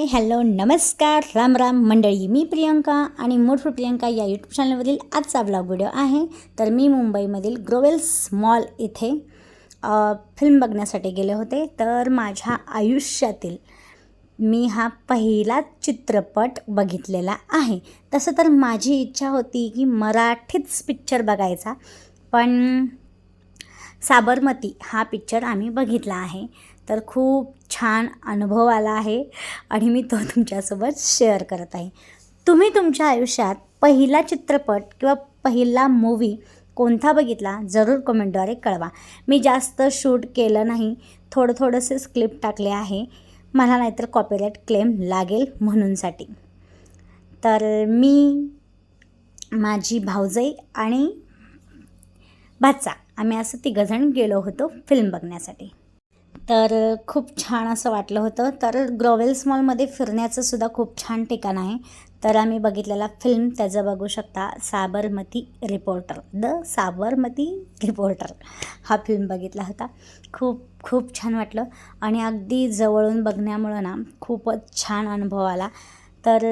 Hi hello नमस्कार राम राम मंडळी मी प्रियंका आणि मोठफूट प्रियंका या यूट्यूब चॅनलवरील आजचा ब्लॉग व्हिडिओ आहे. तर मी मुंबईमधील ग्रोवेल्स मॉल इथे फिल्म बघण्यासाठी गेले होते. तर माझ्या आयुष्यातील मी हा पहिला चित्रपट बघितलेला आहे. तसं तर माझी इच्छा होती की मराठीच पिक्चर बघायचा. पण साबरमती हा पिक्चर आम्ही बघितला आहे. तर खूप छान अनुभव आला आहे आणि मी तो तुमच्यासोबत शेअर करत आहे. तुम्ही तुमच्या आयुष्यात पहिला चित्रपट किंवा पहिला मूवी कोणता बघितला? जरूर कमेंटद्वारे कळवा. मी जास्त शूट केलं नाही. थोडं थोडंसेच क्लिप टाकले आहे. मला नाहीतर कॉपीराईट क्लेम लागेल म्हणूनसाठी. तर मी माझी भावजाई आणि भाचा आम्ही असं तिघंजण गेलो होतो फिल्म बघण्यासाठी. तर खूप छान असं वाटलं होतं. तर ग्रोवेल्स मॉलमध्ये फिरण्याचं सुद्धा खूप छान ठिकाण आहे. तर आम्ही बघितलेला फिल्म त्याचं बघू शकता. Sabarmati reporter the Sabarmati reporter हा फिल्म बघितला होता. खूप खूप छान वाटलं. आणि अगदी जवळून बघण्यामुळं ना खूपच छान अनुभव आला. तर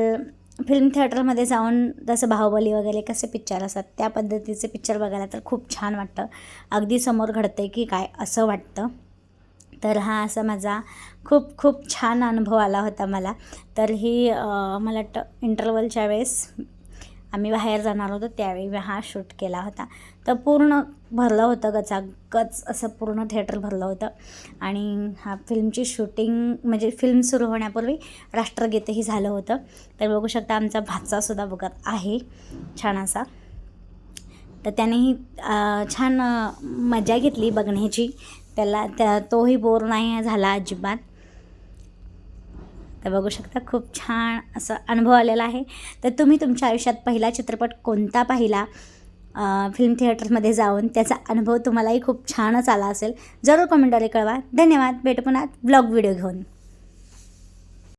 फिल्म थिएटरमध्ये जाऊन जसं बाहुबली वगैरे कसे पिक्चर असतात त्या पद्धतीचे पिक्चर बघायला तर खूप छान वाटतं. अगदी समोर घडतं की काय असं वाटतं. तर हा असा माझा खूप खूप छान अनुभव आला होता मला. तर ही मला वाटतं इंटरवलच्या वेळेस आम्ही बाहेर जाणार होतो त्यावेळी मी हा शूट केला होता. तर पूर्ण भरलं होतं गचागच असं पूर्ण थिएटर भरलं होतं. आणि हा फिल्मची शूटिंग म्हणजे फिल्म सुरू होण्यापूर्वी राष्ट्रगीतही झालं होतं. तर बघू शकता आमचा भाचासुद्धा बघत आहे छान असा तर त्यानेही छान मजा घेतली बघण्याची. त्याला त्या तोही बोर नाही झाला अजिबात. तर बघू शकता खूप छान असा अनुभव आलेला आहे. तर तुम्ही तुमच्या आयुष्यात पहिला चित्रपट कोणता पाहिला? फिल्म थिएटरमध्ये जाऊन त्याचा अनुभव तुम्हालाही खूप छानच आला असेल. जरूर कमेंटद्वारे कळवा. धन्यवाद. भेटू पुन्हा ब्लॉग व्हिडिओ घेऊन.